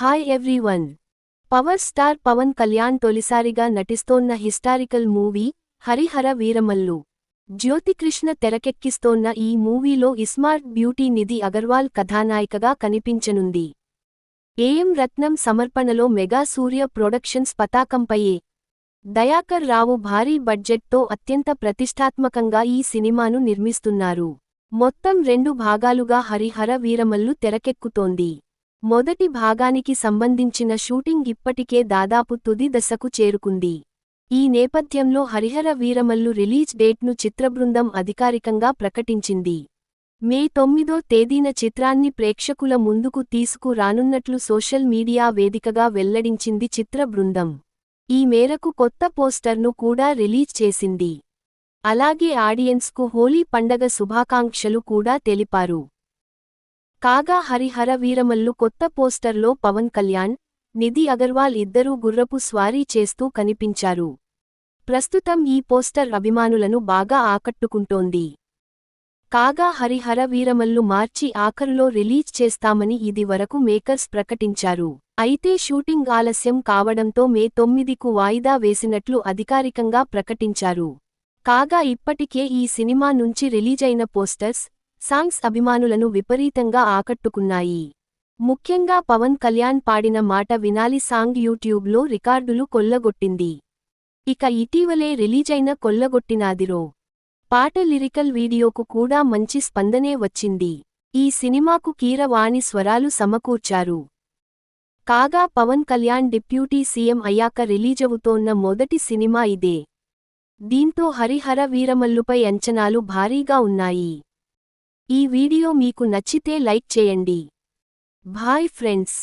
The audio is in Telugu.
Hi everyone power star Pawan Kalyan తొలిసారిగా నటిస్తోన్న హిస్టారికల్ మూవీ హరిహర వీరమల్లు. జ్యోతికృష్ణ తెరకెక్కిస్తోన్న ఈ మూవీలో ఇస్మార్ట్ బ్యూటీ నిధి అగర్వాల్ కథానాయికగా కనిపించనుంది. ఏఎం రత్నం సమర్పణలో మెగా సూర్య ప్రొడక్షన్స్ పతాకంపైయే దయాకర్ రావు భారీ బడ్జెట్తో అత్యంత ప్రతిష్టాత్మకంగా ఈ సినిమాను నిర్మిస్తున్నారు. మొత్తం రెండు భాగాలుగా హరిహర వీరమల్లు తెరకెక్కుతోంది. మొదటి భాగానికి సంబంధించిన షూటింగ్ ఇప్పటికే దాదాపు తుది దశకు చేరుకుంది. ఈ నేపథ్యంలో హరిహర వీరమల్లు రిలీజ్ డేట్ను చిత్రబృందం అధికారికంగా ప్రకటించింది. మే తొమ్మిదో తేదీన చిత్రాన్ని ప్రేక్షకుల ముందుకు తీసుకు రానున్నట్లు సోషల్ మీడియా వేదికగా వెల్లడించింది చిత్రబృందం. ఈ మేరకు కొత్త పోస్టర్ను కూడా రిలీజ్ చేసింది. అలాగే ఆడియన్స్కు హోలీ పండగ శుభాకాంక్షలు కూడా తెలిపారు. కాగా హరిహర వీరమల్లు కొత్త పోస్టర్లో పవన్ కళ్యాణ్ నిధి అగర్వాల్ ఇద్దరూ గుర్రపు స్వారీ చేస్తూ కనిపించారు. ప్రస్తుతం ఈ పోస్టర్ అభిమానులను బాగా ఆకట్టుకుంటోంది. కాగా హరిహర వీరమల్లు మార్చి ఆఖరులో రిలీజ్ చేస్తామని ఇది వరకు మేకర్స్ ప్రకటించారు. అయితే షూటింగ్ ఆలస్యం కావడంతో మే తొమ్మిదికు వాయిదా వేసినట్లు అధికారికంగా ప్రకటించారు. కాగా ఇప్పటికే ఈ సినిమా నుంచి రిలీజైన పోస్టర్స్ సాంగ్స్ అభిమానులను విపరీతంగా ఆకట్టుకున్నాయి. ముఖ్యంగా పవన్ కళ్యాణ్ పాడిన మాట వినాలి సాంగ్ యూట్యూబ్లో రికార్డులు కొల్లగొట్టింది. ఇక ఇటీవలే రిలీజైన కొల్లగొట్టినాదిరో. పాట లిరికల్ వీడియోకు కూడా మంచి స్పందనే వచ్చింది. ఈ సినిమాకు కీరవాణి స్వరాలు సమకూర్చారు. కాగా పవన్ కళ్యాణ్ డిప్యూటీ సీఎం అయ్యాక రిలీజవుతోన్న మొదటి సినిమా ఇదే. దీంతో హరిహర వీరమల్లుపై అంచనాలు భారీగా ఉన్నాయి. ఈ వీడియో మీకు నచ్చితే లైక్ చేయండి. Bye friends.